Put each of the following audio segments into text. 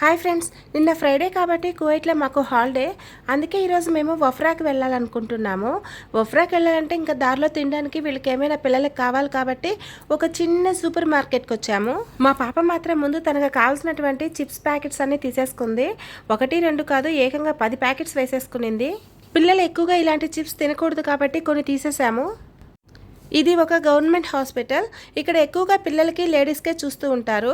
Hi friends నిన్న Friday కాబట్టి కువైట్లో మాకు హాలిడే. అందుకే ఈరోజు మేము వఫ్రాకి వెళ్ళాలనుకుంటున్నాము. వఫ్రాకి వెళ్ళాలంటే ఇంకా దారిలో తినడానికి వీళ్ళకి ఏమైనా పిల్లలకి కావాలి కాబట్టి ఒక చిన్న సూపర్ మార్కెట్కి వచ్చాము. మా పాప మాత్రం ముందు తనకు కావాల్సినటువంటి చిప్స్ ప్యాకెట్స్ అన్ని తీసేసుకుంది. ఒకటి రెండు కాదు ఏకంగా పది ప్యాకెట్స్ వేసేసుకునింది. పిల్లలు ఎక్కువగా ఇలాంటి చిప్స్ తినకూడదు కాబట్టి కొన్ని తీసేసాము. ఇది ఒక గవర్నమెంట్ హాస్పిటల్. ఇక్కడ ఎక్కువగా పిల్లలకి లేడీస్కే చూస్తూ ఉంటారు.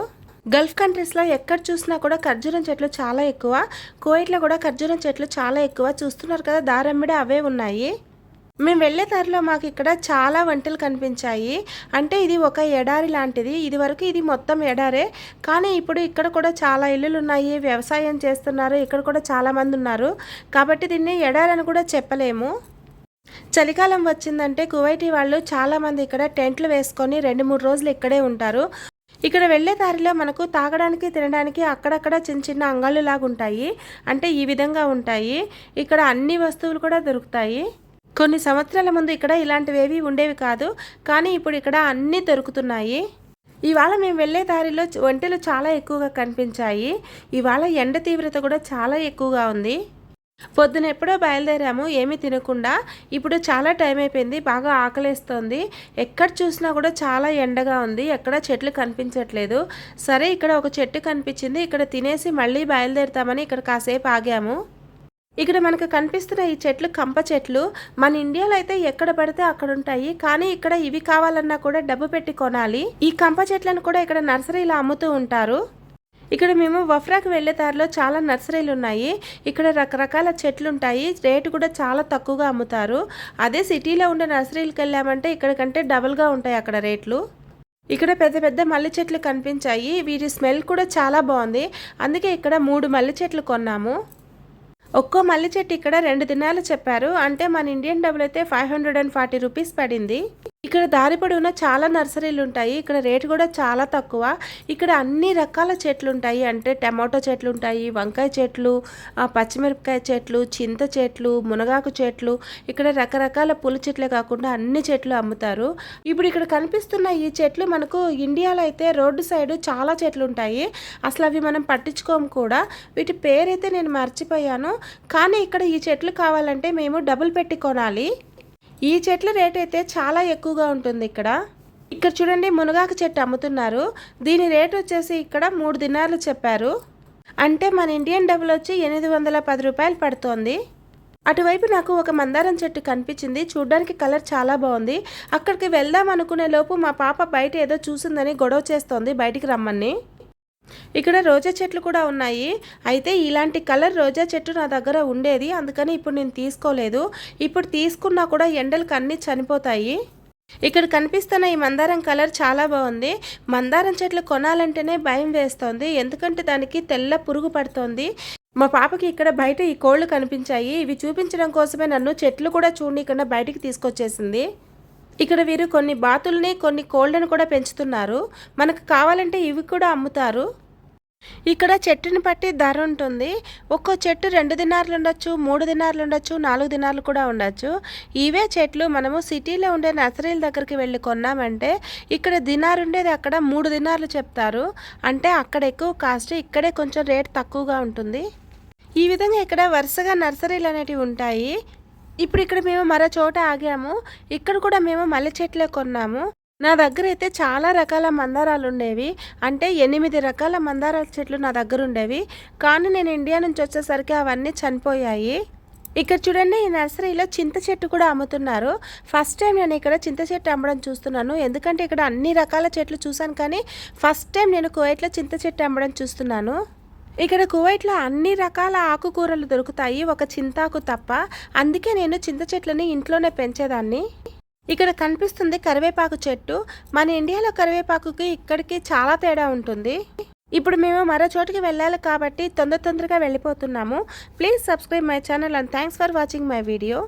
గల్ఫ్ కంట్రీస్లో ఎక్కడ చూసినా కూడా ఖర్జూరం చెట్లు చాలా ఎక్కువ. కువైట్లో కూడా ఖర్జూరం చెట్లు చాలా ఎక్కువ. చూస్తున్నారు కదా దారమ్మిడి అవే ఉన్నాయి. మేము వెళ్ళే దారిలో మాకు ఇక్కడ చాలా వంటలు కనిపించాయి. అంటే ఇది ఒక ఎడారి లాంటిది. ఇది వరకు ఇది మొత్తం ఎడారే. కానీ ఇప్పుడు ఇక్కడ కూడా చాలా ఇల్లులు ఉన్నాయి. వ్యవసాయం చేస్తున్నారు. ఇక్కడ కూడా చాలా మంది ఉన్నారు. కాబట్టి దీన్ని ఎడారి అని కూడా చెప్పలేము. చలికాలం వచ్చిందంటే కువైటీ వాళ్ళు చాలామంది ఇక్కడ టెంట్లు వేసుకొని రెండు మూడు రోజులు ఇక్కడే ఉంటారు. ఇక్కడ వెళ్ళే దారిలో మనకు తాగడానికి తినడానికి అక్కడక్కడ చిన్న చిన్న అంగళ్ళు లాగా ఉంటాయి అంటే ఈ విధంగా ఉంటాయి. ఇక్కడ అన్ని వస్తువులు కూడా దొరుకుతాయి. కొన్ని సంవత్సరాల ముందు ఇక్కడ ఇలాంటివేవి ఉండేవి కాదు. కానీ ఇప్పుడు ఇక్కడ అన్నీ దొరుకుతున్నాయి. ఇవాళ మేము వెళ్ళే దారిలో ఒంటెలు చాలా ఎక్కువగా కనిపించాయి. ఇవాళ ఎండ తీవ్రత కూడా చాలా ఎక్కువగా ఉంది. పొద్దున ఎప్పుడో బయలుదేరాము ఏమీ తినకుండా. ఇప్పుడు చాలా టైం అయిపోయింది బాగా ఆకలేస్తోంది. ఎక్కడ చూసినా కూడా చాలా ఎండగా ఉంది ఎక్కడ చెట్లు కనిపించట్లేదు. సరే ఇక్కడ ఒక చెట్టు కనిపించింది ఇక్కడ తినేసి మళ్ళీ బయలుదేరుతామని ఇక్కడ కాసేపు ఆగాము. ఇక్కడ మనకు కనిపిస్తున్న ఈ చెట్లు కంప చెట్లు మన ఇండియాలో అయితే ఎక్కడ పడితే అక్కడ ఉంటాయి. కానీ ఇక్కడ ఇవి కావాలన్నా కూడా డబ్బు పెట్టి కొనాలి. ఈ కంప చెట్లను కూడా ఇక్కడ నర్సరీలో అమ్ముతూ ఉంటారు. ఇక్కడ మేము వఫ్రాకి వెళ్ళే దారిలో చాలా నర్సరీలు ఉన్నాయి. ఇక్కడ రకరకాల చెట్లు ఉంటాయి రేటు కూడా చాలా తక్కువగా అమ్ముతారు. అదే సిటీలో ఉండే నర్సరీలకు వెళ్ళామంటే ఇక్కడ కంటే డబుల్గా ఉంటాయి అక్కడ రేట్లు. ఇక్కడ పెద్ద పెద్ద మల్లె చెట్లు కనిపించాయి. వీటి స్మెల్ కూడా చాలా బాగుంది. అందుకే ఇక్కడ మూడు మల్లె చెట్లు కొన్నాము. ఒక్కో మల్లె చెట్టు ఇక్కడ రెండు దినాలు చెప్పారు. అంటే మన ఇండియన్ డబ్బులు అయితే five hundred and forty rupees పడింది. ఇక్కడ దారి పొడవునా చాలా నర్సరీలు ఉంటాయి. ఇక్కడ రేటు కూడా చాలా తక్కువ. ఇక్కడ అన్ని రకాల చెట్లు ఉంటాయి. అంటే టమాటో చెట్లు ఉంటాయి వంకాయ చెట్లు పచ్చిమిరపకాయ చెట్లు చింత చెట్లు మునగాకు చెట్లు. ఇక్కడ రకరకాల పూల చెట్లే కాకుండా అన్ని చెట్లు అమ్ముతారు. ఇప్పుడు ఇక్కడ కనిపిస్తున్న ఈ చెట్లు మనకు ఇండియాలో అయితే రోడ్డు సైడ్ చాలా చెట్లు ఉంటాయి. అసలు అవి మనం పట్టించుకోము కూడా. వీటి పేరైతే నేను మర్చిపోయాను. కానీ ఇక్కడ ఈ చెట్లు కావాలంటే మేము డబుల్ పెట్టి కొనాలి. ఈ చెట్ల రేట్ అయితే చాలా ఎక్కువగా ఉంటుంది ఇక్కడ. ఇక్కడ చూడండి మునగాకు చెట్టు అమ్ముతున్నారు. దీని రేట్ వచ్చేసి ఇక్కడ మూడు దినాలు చెప్పారు. అంటే మన ఇండియన్ డబ్బులు వచ్చి ఎనిమిది వందల పది రూపాయలు పడుతోంది. అటువైపు నాకు ఒక మందారం చెట్టు కనిపించింది. చూడ్డానికి కలర్ చాలా బాగుంది. అక్కడికి వెళ్దాం అనుకునే లోపు మా పాప బయట ఏదో చూసిందని గొడవ చేస్తోంది బయటికి రమ్మని. ఇక్కడ రోజా చెట్లు కూడా ఉన్నాయి. అయితే ఇలాంటి కలర్ రోజా చెట్టు నా దగ్గర ఉండేది. అందుకని ఇప్పుడు నేను తీసుకోలేదు. ఇప్పుడు తీసుకున్నా కూడా ఎండలకు అన్నీ చనిపోతాయి. ఇక్కడ కనిపిస్తున్న ఈ మందారం కలర్ చాలా బాగుంది. మందారం చెట్లు కొనాలంటేనే భయం వేస్తోంది. ఎందుకంటే దానికి తెల్ల పురుగు పడుతోంది. మా పాపకి ఇక్కడ బయట ఈ కోళ్ళు కనిపించాయి. ఇవి చూపించడం కోసమే నన్ను చెట్లు కూడా చూడకుండా బయటికి తీసుకొచ్చేసింది. ఇక్కడ వీరు కొన్ని బాతుల్ని కొన్ని కోళ్ళను కూడా పెంచుతున్నారు. మనకు కావాలంటే ఇవి కూడా అమ్ముతారు. ఇక్కడ చెట్టుని బట్టి ధర ఉంటుంది. ఒక్కో చెట్టు రెండు దినార్లు ఉండొచ్చు మూడు దినార్లు ఉండొచ్చు నాలుగు దినార్లు కూడా ఉండొచ్చు. ఇవే చెట్లు మనము సిటీలో ఉండే నర్సరీల దగ్గరికి వెళ్ళి కొన్నామంటే ఇక్కడ దినారు ఉండేది అక్కడ మూడు దినార్లు చెప్తారు. అంటే అక్కడ ఎక్కువ కాస్ట్ ఇక్కడే కొంచెం రేట్ తక్కువగా ఉంటుంది. ఈ విధంగా ఇక్కడ వరుసగా నర్సరీలు అనేటివి ఉంటాయి. ఇప్పుడు ఇక్కడ మేము మరో చోట ఆగాము. ఇక్కడ కూడా మేము మల్లె చెట్లే కొన్నాము. నా దగ్గర అయితే చాలా రకాల మందారాలు ఉండేవి. అంటే ఎనిమిది రకాల మందారాల చెట్లు నా దగ్గర ఉండేవి. కానీ నేను ఇండియా నుంచి వచ్చేసరికి అవన్నీ చనిపోయాయి. ఇక్కడ చూడండి ఈ నర్సరీలో చింత చెట్టు కూడా అమ్ముతున్నారు. ఫస్ట్ టైం నేను ఇక్కడ చింత చెట్టు అమ్మడం చూస్తున్నాను. ఎందుకంటే ఇక్కడ అన్ని రకాల చెట్లు చూశాను కానీ ఫస్ట్ టైం నేను కోయట్లో చింత చెట్టు అమ్మడం చూస్తున్నాను. ఇక్కడ కువైట్లో అన్ని రకాల ఆకుకూరలు దొరుకుతాయి ఒక చింతాకు తప్ప. అందుకే నేను చింత చెట్లని ఇంట్లోనే పెంచేదాన్ని. ఇక్కడ కనిపిస్తుంది కరివేపాకు చెట్టు. మన ఇండియాలో కరివేపాకుకి ఇక్కడికి చాలా తేడా ఉంటుంది. ఇప్పుడు మేము మరో చోటుకి వెళ్ళాలి కాబట్టి తొందర తొందరగా వెళ్ళిపోతున్నాము. Please subscribe my channel and thanks for watching my video